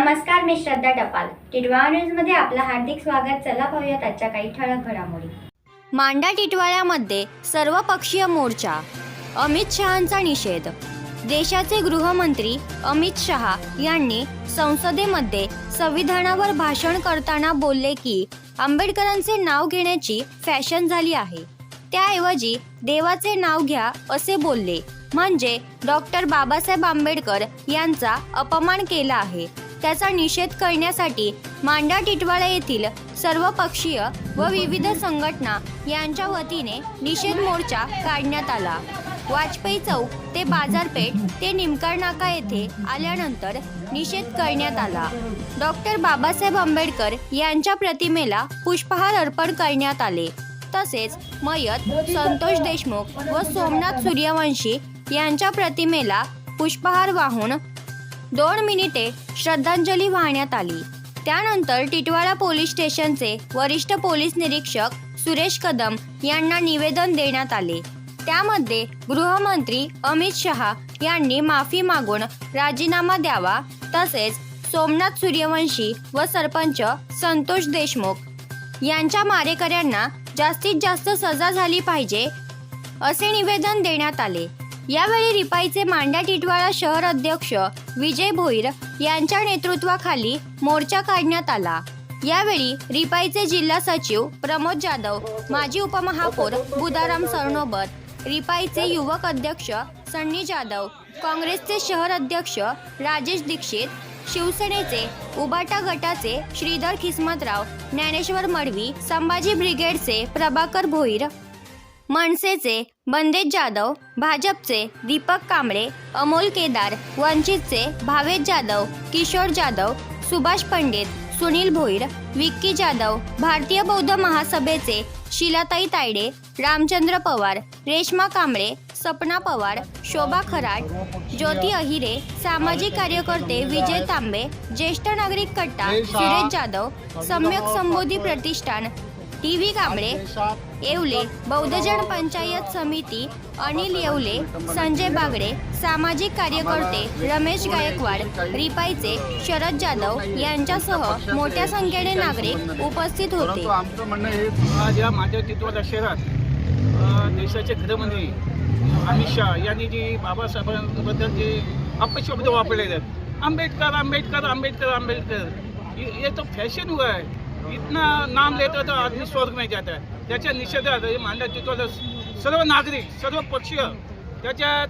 नमस्कार मी श्रद्धा टपाल. टिडवा न्यूजमध्ये आपलं हार्दिक स्वागत. चला पाहूयात आजच्या काही ठळक घडामोडी. मांडा टिटवाळ्यामध्ये सर्वपक्षीय मोर्चा. अमित शहांचा निषेध. देशाचे गृहमंत्री अमित शहा यांनी संसदेमध्ये संविधानावर भाषण करताना बोलले की आंबेडकरांचे नाव घेण्याची फॅशन झाली आहे. त्याऐवजी देवाचे नाव घ्या असे बोलले. म्हणजे डॉक्टर बाबासाहेब आंबेडकर यांचा अपमान केला आहे. त्याचा निषेध करण्यासाठी मांडा टिटवाळा येथील सर्वपक्षीय व विविध संघटना यांच्या वतीने निषेध मोर्चा काढण्यात आला. वाजपेयी चौक ते बाजारपेठ ते निमकार नाका येथे आल्यानंतर निषेध करण्यात आला. डॉक्टर बाबासाहेब आंबेडकर यांच्या प्रतिमेला पुष्पहार अर्पण करण्यात आले. तसेच मयत संतोष देशमुख व सोमनाथ सूर्यवंशी यांच्या प्रतिमेला पुष्पहार वाहून दोन मिनिटे श्रद्धांजली वाहण्यात आली. त्यानंतर टिटवाळा पोलीस स्टेशनचे वरिष्ठ पोलीस निरीक्षक सुरेश कदम यांना निवेदन देण्यात आले. त्यामध्ये गृहमंत्री अमित शहा यांनी माफी मागून राजीनामा द्यावा तसेच सोमनाथ सूर्यवंशी व सरपंच संतोष देशमुख यांच्या मारेकऱ्यांना जास्तीत जास्त सजा झाली पाहिजे असे निवेदन देण्यात आले. यावेळी रिपाईचे मांड्या टिटवाळा शहर अध्यक्ष विजय भोईर यांच्या नेतृत्वाखाली मोर्चा काढण्यात आला. यावेळी रिपाईचे जिल्हा सचिव प्रमोद जाधव माजी उपमहापौर बुदाराम सरनोबत रिपाईचे युवक अध्यक्ष सन्नी जाधव काँग्रेसचे शहर अध्यक्ष राजेश दीक्षित शिवसेनेचे उबाटा गटाचे श्रीधर किस्मतराव ज्ञानेश्वर मडवी संभाजी ब्रिगेडचे प्रभाकर भोईर मनसेचे बंदेज जाधव भाजपचे दीपक कांबळे अमोल केदार वंचितचे भावेश जाधव किशोर जाधव सुभाष पंडित सुनील भोईर विक्की जाधव भारतीय बौद्ध महासभेचे शिलाताई तायडे रामचंद्र पवार रेश्मा कांबळे सपना पवार शोभा खराट ज्योती अहिरे सामाजिक कार्यकर्ते विजय तांबे ज्येष्ठ नागरिक कट्टा सुरेश जाधव सम्यक संबोधी प्रतिष्ठान टी व्ही कांबळे येवले बौद्धजन पंचायत समिती अनिल येवले संजय बागडे सामाजिक कार्यकर्ते रमेश गायकवाड रिपाईचे शरद जाधव यांच्यासह मोठ्या संख्येने नागरिक उपस्थित होते. परंतु आमचं म्हणणं हे आज या माझ्या चित्रवाला शहरात अ, देशाचे गृहमंत्री अमित शहा यांनी जी बाबासाहेबांबद्दल जे अपशब्द वापरलेले आहेत आंबेडकर आंबेडकर आंबेडकर आंबेडकर ये तो फॅशन हुआ है इतना नाम लेता तो आदमी स्वर्ग में जाता है। त्याच्या निषेधात हे मांडा चित्रवाला सर्व नागरिक सर्व पक्षीय त्याच्यात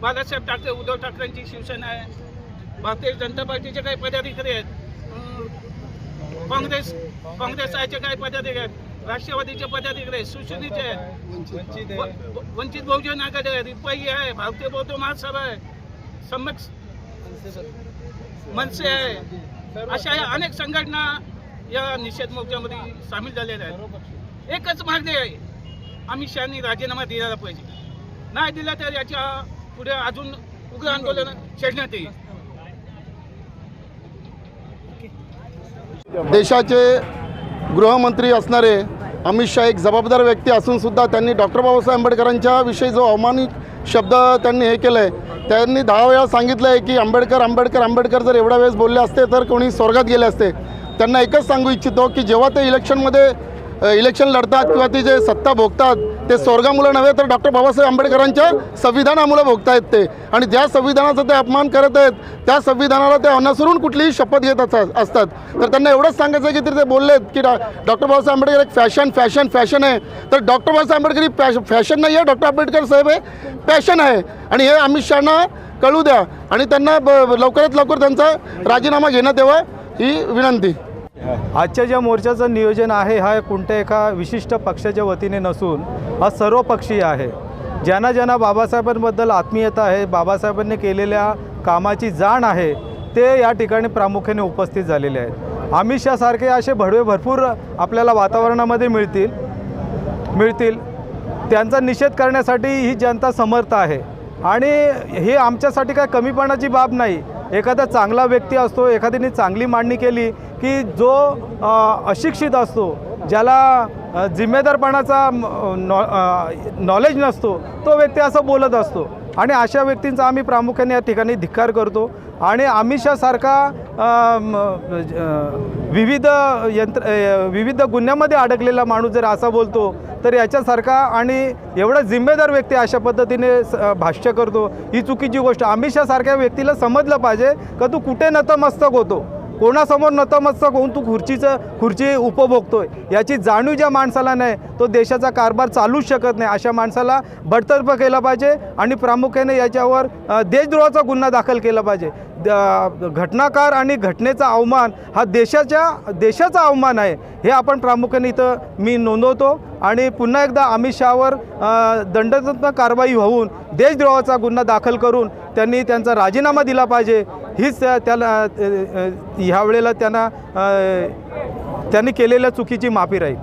बाळासाहेब ठाकरे उद्धव ठाकरेंची शिवसेना आहे भारतीय जनता पार्टीचे काही पदाधिकारी आहेत काँग्रेस काँग्रेस आयचे काही पदाधिकारी आहेत राष्ट्रवादीचे पदाधिकारी आहेत सुशिनीचे आहेत वंचित बहुजन आघाडी आहे रिपाई आहे भारतीय बौद्ध महासभा आहे सम्यक मनसे आहे. अशा या अनेक संघटना या निषेध मोर्चामध्ये सामील झालेल्या आहेत. एकच मागणी आहे. अमित शहानी राजीनामा दिला पाहिजे. नाही दिला तर याच्यापुढे अजून उग्र आंदोलन छेडण्यात येईल. देशाचे गृहमंत्री असणारे अमित शहा एक जबाबदार व्यक्ती असूनसुद्धा त्यांनी डॉक्टर बाबासाहेब आंबेडकरांच्या विषयी जो अवमानित शब्द त्यांनी हे केलं आहे त्यांनी दहा वेळा सांगितलं आहे की आंबेडकर आंबेडकर आंबेडकर जर एवढ्या वेळेस बोलले असते तर कोणी स्वर्गात गेले असते. त्यांना एकच सांगू इच्छितो की जेव्हा ते इलेक्शनमध्ये इलेक्शन लढतात किंवा ती जे सत्ता भोगतात ते स्वर्गामुळे नव्हे तर डॉक्टर बाबासाहेब आंबेडकरांच्या संविधानामुळे भोगतायत ते. आणि ज्या संविधानाचा ते अपमान करत आहेत त्या संविधानाला ते अनुसरून कुठलीही शपथ घेत असतात असतात. तर त्यांना एवढंच सांगायचं आहे की ते- ते बोललेत की डॉ डॉक्टर बाबासाहेब आंबेडकर एक फॅशन फॅशन फॅशन आहे. तर डॉक्टर बाबासाहेब आंबेडकर ही फॅश फॅशन नाही आहे डॉक्टर आंबेडकर साहेब हे पॅशन आहे. आणि हे अमित शहाना कळू द्या. आणि त्यांना ब- लवकरात लवकर त्यांचा राजीनामा घेण्यात यावा ही विनंती. आजच्या ज्या मोर्चाचं नियोजन आहे हा कोणत्या एका विशिष्ट पक्षाच्या वतीने नसून हा सर्वपक्षीय आहे. ज्यांना ज्यांना बाबासाहेबांबद्दल आत्मीयता आहे बाबासाहेबांनी केलेल्या कामाची जाण आहे ते या ठिकाणी प्रामुख्याने उपस्थित झालेले आहेत. अमित शहासारखे असे भडवे भरपूर आपल्याला वातावरणामध्ये मिळतील मिळतील. त्यांचा निषेध करण्यासाठी ही जनता समर्थ आहे. आणि हे आमच्यासाठी काय कमीपणाची बाब नाही एखादा चांगला व्यक्ती असतो एखाद्याने चांगली मांडणी केली की जो अशिक्षित असतो ज्याला जिम्मेदारपणाचा नॉ नॉलेज नसतो तो व्यक्ती असं बोलत असतो. आणि अशा व्यक्तींचा आम्ही प्रामुख्याने या ठिकाणी धिक्कार करतो. आणि आमिषासारखा विविध यंत्र विविध गुन्ह्यामध्ये अडकलेला माणूस जर असा बोलतो तर याच्यासारखा आणि एवढा जिम्मेदार व्यक्ती अशा पद्धतीने स- भाष्य करतो. ही चुकीची गोष्ट. आमिषासारख्या व्यक्तीला समजलं पाहिजे का तू कुठे नतमस्तक होतो? कोणासमोर नतमस्तक होऊन तू खुर्चीचं खुर्ची उपभोगतोय. याची जाणीव ज्या माणसाला नाही तो देशाचा कारभार चालूच शकत नाही. अशा माणसाला बडतर्फ केला पाहिजे आणि प्रामुख्याने याच्यावर देशद्रोहाचा गुन्हा दाखल केला पाहिजे. घटनाकार आणि घटनेचा अवमान हा देशाच्या देशाचा अवमान आहे हे आपण प्रामुख्याने इथं मी नोंदवतो. आणि पुन्हा एकदा अमित शहावर दंडात्मक कारवाई होऊन देशद्रोहाचा गुन्हा दाखल करून त्यांनी त्यांचा राजीनामा दिला पाहिजे. हीच त्या- त्याला ह्यावेळेला ह्या वेळेला त्यांना त्यांनी केलेल्या चुकीची माफी राहील.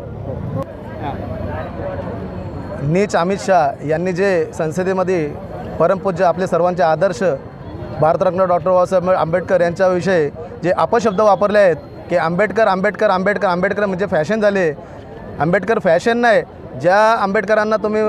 नीच अमित शाह यांनी जे संसदेमध्ये परमपूज्य आपले सर्वांचे आदर्श भारतरत्न डॉक्टर बाबासाहेब आंबेडकर यांच्याविषयी जे अपशब्द वापरले आहेत की आंबेडकर आंबेडकर आंबेडकर आंबेडकर म्हणजे फॅशन झाले. आंबेडकर फॅशन नाही ज्या आंबेडकरांना तुम्ही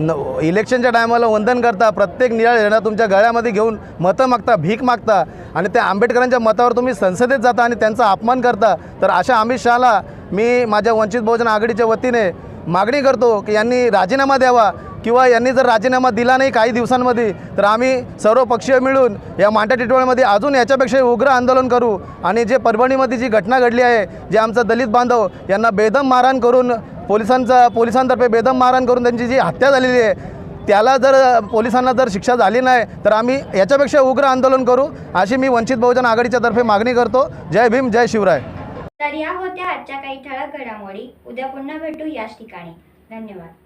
न इलेक्शनच्या टायमाला वंदन करता प्रत्येक निळा झेंडा तुमच्या गळ्यामध्ये घेऊन मतं मागता भीक मागता आणि त्या आंबेडकरांच्या मतावर तुम्ही संसदेत जाता आणि त्यांचा अपमान करता तर अशा अमित शहाला मी माझ्या वंचित बहुजन आघाडीच्या वतीने मागणी करतो की यांनी राजीनामा द्यावा. किंवा यांनी जर राजीनामा दिला नाही काही दिवसांमध्ये तर आम्ही सर्व पक्षीय मिळून या मांडा टिटवाळ्यामध्ये अजून याच्यापेक्षा उग्र आंदोलन करू. आणि जे परभणीमध्ये जी घटना घडली आहे जे आमचा दलित बांधव यांना बेदम मारहाण करून पोलिसांचा पोलिसांतर्फे बेदम मारहाण करून त्यांची जी हत्या झालेली आहे त्याला जर पोलिसांना जर शिक्षा झाली नाही तर आम्ही याच्यापेक्षा उग्र आंदोलन करू. अशी मी वंचित बहुजन आघाडीच्या तर्फे मागणी करतो. जय भीम जय शिवराय. तर या होत्या आजच्या काही ठळक घडामोडी. उद्या पुन्हा भेटू याच ठिकाणी. धन्यवाद.